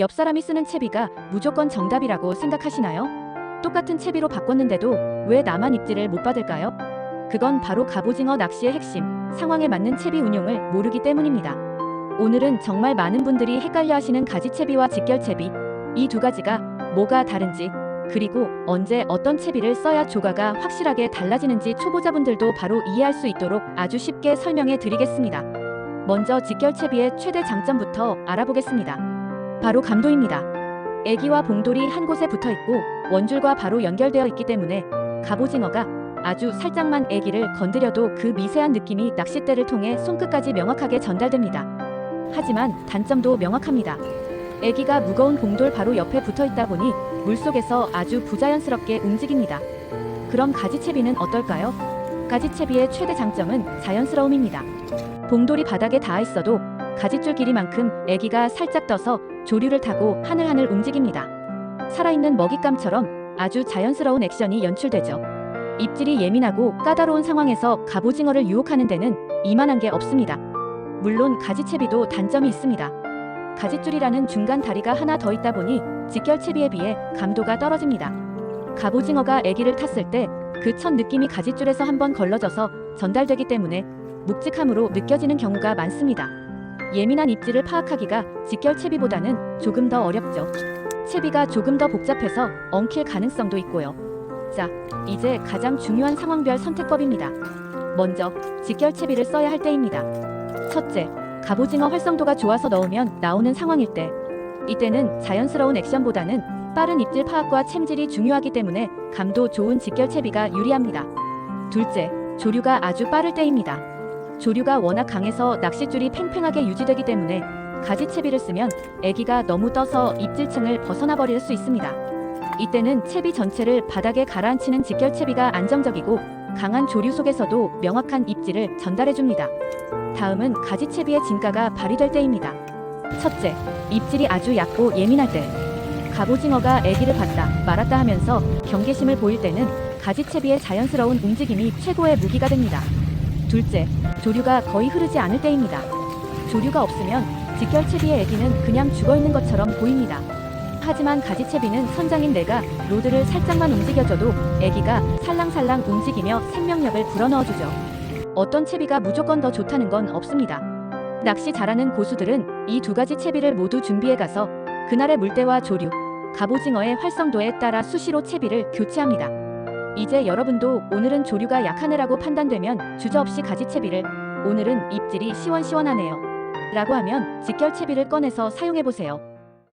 옆 사람이 쓰는 채비가 무조건 정답이라고 생각하시나요? 똑같은 채비로 바꿨는데도 왜 나만 입질을 못 받을까요? 그건 바로 갑오징어 낚시의 핵심, 상황에 맞는 채비 운용을 모르기 때문입니다. 오늘은 정말 많은 분들이 헷갈려 하시는 가지채비와 직결채비, 이 두 가지가 뭐가 다른지, 그리고 언제 어떤 채비를 써야 조가가 확실하게 달라지는지 초보자분들도 바로 이해할 수 있도록 아주 쉽게 설명해 드리겠습니다. 먼저 직결채비의 최대 장점부터 알아보겠습니다. 바로 감도입니다. 애기와 봉돌이 한 곳에 붙어 있고 원줄과 바로 연결되어 있기 때문에 갑오징어가 아주 살짝만 애기를 건드려도 그 미세한 느낌이 낚싯대를 통해 손끝까지 명확하게 전달됩니다. 하지만 단점도 명확합니다. 애기가 무거운 봉돌 바로 옆에 붙어 있다 보니 물속에서 아주 부자연스럽게 움직입니다. 그럼 가지채비는 어떨까요? 가지채비의 최대 장점은 자연스러움입니다. 봉돌이 바닥에 닿아 있어도 가지줄 길이만큼 애기가 살짝 떠서 조류를 타고 하늘하늘 움직입니다. 살아있는 먹잇감처럼 아주 자연스러운 액션이 연출되죠. 입질이 예민하고 까다로운 상황에서 갑오징어를 유혹하는 데는 이만한 게 없습니다. 물론 가지채비도 단점이 있습니다. 가지줄이라는 중간 다리가 하나 더 있다 보니 직결채비에 비해 감도가 떨어집니다. 갑오징어가 아기를 탔을 때 그 첫 느낌이 가지줄에서 한번 걸러져서 전달되기 때문에 묵직함으로 느껴지는 경우가 많습니다. 예민한 입질을 파악하기가 직결 채비보다는 조금 더 어렵죠. 채비가 조금 더 복잡해서 엉킬 가능성도 있고요. 자, 이제 가장 중요한 상황별 선택법입니다. 먼저 직결 채비를 써야 할 때입니다. 첫째, 갑오징어 활성도가 좋아서 넣으면 나오는 상황일 때. 이때는 자연스러운 액션보다는 빠른 입질 파악과 챔질이 중요하기 때문에 감도 좋은 직결 채비가 유리합니다. 둘째, 조류가 아주 빠를 때입니다. 조류가 워낙 강해서 낚싯줄이 팽팽하게 유지되기 때문에 가지채비를 쓰면 애기가 너무 떠서 입질층을 벗어나 버릴 수 있습니다. 이때는 채비 전체를 바닥에 가라앉히는 직결채비가 안정적이고 강한 조류 속에서도 명확한 입질을 전달해 줍니다. 다음은 가지채비의 진가가 발휘될 때입니다. 첫째, 입질이 아주 얕고 예민할 때. 갑오징어가 애기를 봤다 말았다 하면서 경계심을 보일 때는 가지채비의 자연스러운 움직임이 최고의 무기가 됩니다. 둘째, 조류가 거의 흐르지 않을 때입니다. 조류가 없으면 직결채비의 애기는 그냥 죽어 있는 것처럼 보입니다. 하지만 가지채비는 선장인 내가 로드를 살짝만 움직여줘도 애기가 살랑살랑 움직이며 생명력을 불어넣어주죠. 어떤 채비가 무조건 더 좋다는 건 없습니다. 낚시 잘하는 고수들은 이 두 가지 채비를 모두 준비해 가서 그날의 물때와 조류, 갑오징어의 활성도에 따라 수시로 채비를 교체합니다. 이제 여러분도 오늘은 조류가 약한 애라고 판단되면 주저없이 가지채비를 오늘은 입질이 시원시원하네요. 라고 하면 직결채비를 꺼내서 사용해 보세요.